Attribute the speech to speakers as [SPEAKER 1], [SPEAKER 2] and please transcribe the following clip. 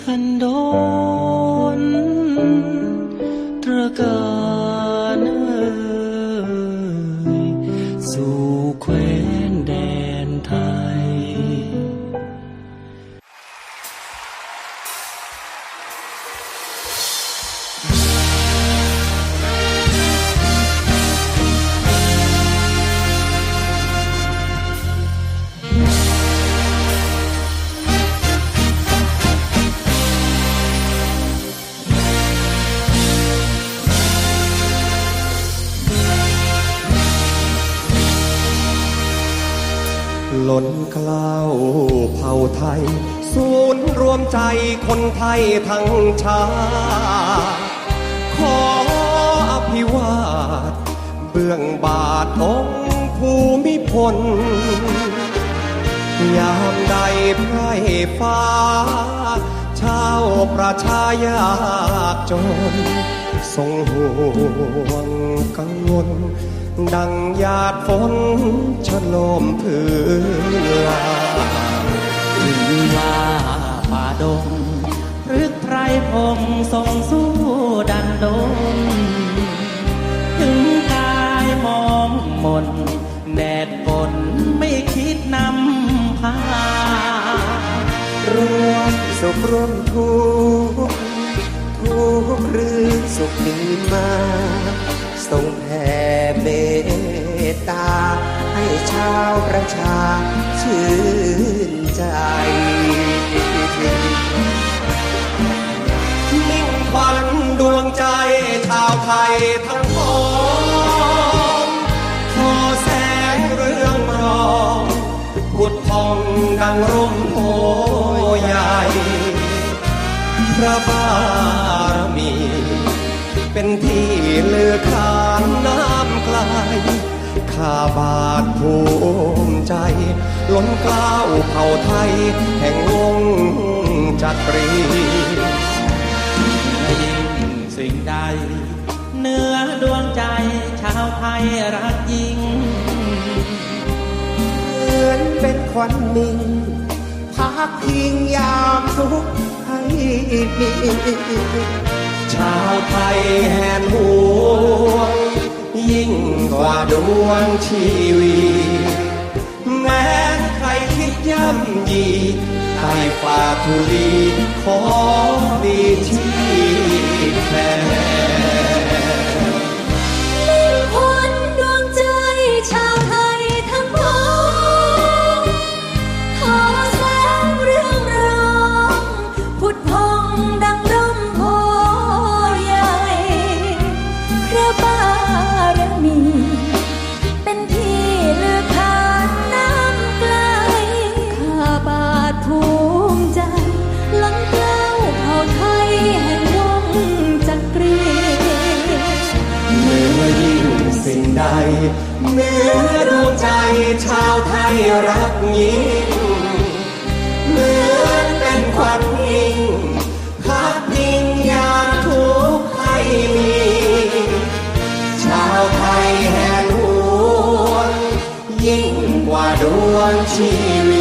[SPEAKER 1] ทันโดนตรการเอ่ยสู่แคว้
[SPEAKER 2] ล้นเกล้าวเผ่าไทย ศูนย์รวมใจคนไทยทั้งชาติขออภิวาท เบื้องบาทองภูมิพล ยามใดไพร่ฟ้า ชาวประชายากจน ทรงห่วงกังวล ดังหยาดฝนชะโลมพื้นลา
[SPEAKER 1] ถึงว่าป่าดงพฤกไพรพงทรงสู้ดันดนถึงกายมองมนแดดฝนไม่คิดนำพา
[SPEAKER 2] รวมสุขร่วมทุกข์ ทุกข์หรือสุขมีมาทรงแผ่เมตตา ให้ชาวประชาชื่นใจมิ่งขวัญดวงใจชาวไทยทั้งปวงขอแสงเรื่องรองผุดพองดังร่มโพใหญ่พระบารมีเป็น ที่เลือขานน้ำกลายข้าบาทภูมิใจ ล้นกล้าวเผ่าไทย แห่งวงจักรี
[SPEAKER 1] ยิ่งสิ่งใด เนื้อดวงใจชาวไทยรักยิ่ง
[SPEAKER 2] เหมือนเป็นควันนิ่งพักพิงยามทุกข์ให้มี ชาวไทยแห่นหัวยิ่งกว่าดวงชีวีแม้ใครคิดย่ำยีใต้ฝ่าทุลีขอมีที่แผ่
[SPEAKER 3] ใดเนื้อดวงใจชาวไทยรักยิ่งเหมือนเป็นควันยิ่งพัดยิงยามทุกข์ให้มี ชาวไทยแห่ง
[SPEAKER 2] หวนยิ่งกว่าดวงชีวิต